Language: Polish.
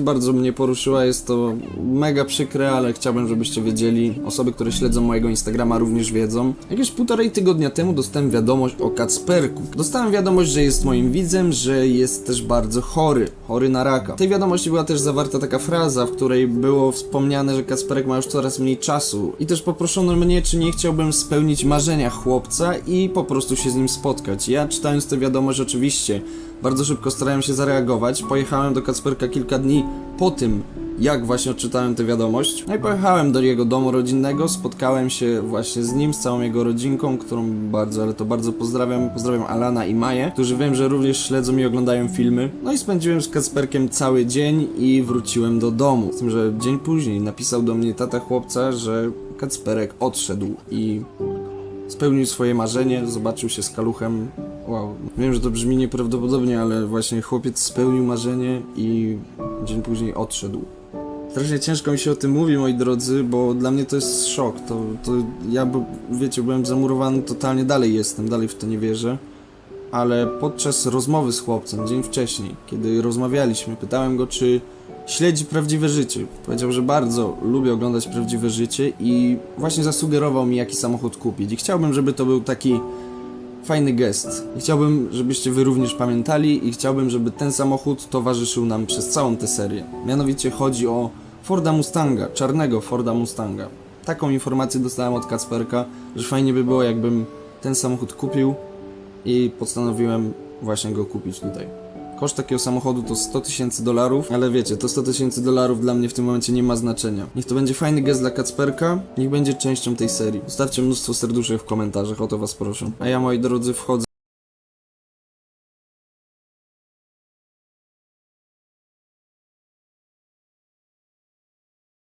bardzo mnie poruszyła, jest to mega przykre, ale chciałbym, żebyście wiedzieli, osoby, które śledzą mojego Instagrama również wiedzą. Jakieś półtorej tygodnia temu dostałem wiadomość o Kacperku. Dostałem wiadomość, że jest moim widzem, że jest też bardzo chory, chory na raka. W tej wiadomości była też zawarta taka fraza, w której było wspomniane, że Kacperek ma już coraz mniej czasu i też poproszono mnie, czy nie chciałbym spełnić marzenia chłopca i po prostu się z nim spotkać. Ja czytając tę wiadomość oczywiście bardzo szybko starałem się zareagować. Pojechałem do Kacperka kilka dni po tym, jak właśnie odczytałem tę wiadomość. No i pojechałem do jego domu rodzinnego, spotkałem się właśnie z nim, z całą jego rodzinką, którą bardzo, ale to bardzo pozdrawiam. Pozdrawiam Alana i Maję, którzy wiem, że również śledzą i oglądają filmy. No i spędziłem z Kacperkiem cały dzień i wróciłem do domu. Z tym, że dzień później napisał do mnie tata chłopca, że Kacperek odszedł i spełnił swoje marzenie, zobaczył się z kaluchem. Wow, wiem, że to brzmi nieprawdopodobnie, ale właśnie chłopiec spełnił marzenie i dzień później odszedł. Strasznie ciężko mi się o tym mówi, moi drodzy, bo dla mnie to jest szok. To, to ja, wiecie, byłem zamurowany totalnie, dalej jestem, dalej w to nie wierzę. Ale podczas rozmowy z chłopcem, dzień wcześniej, kiedy rozmawialiśmy, pytałem go, czy śledzi prawdziwe życie. Powiedział, że bardzo lubi oglądać prawdziwe życie i właśnie zasugerował mi, jaki samochód kupić. I chciałbym, żeby to był taki fajny gest. Chciałbym, żebyście wy również pamiętali i chciałbym, żeby ten samochód towarzyszył nam przez całą tę serię. Mianowicie chodzi o Forda Mustanga, czarnego Forda Mustanga. Taką informację dostałem od Kacperka, że fajnie by było, jakbym ten samochód kupił i postanowiłem właśnie go kupić tutaj. Koszt takiego samochodu to 100 tysięcy dolarów, ale wiecie, to 100 tysięcy dolarów dla mnie w tym momencie nie ma znaczenia. Niech to będzie fajny gest dla Kacperka, niech będzie częścią tej serii. Zostawcie mnóstwo serduszek w komentarzach, o to was proszę. A ja, moi drodzy, wchodzę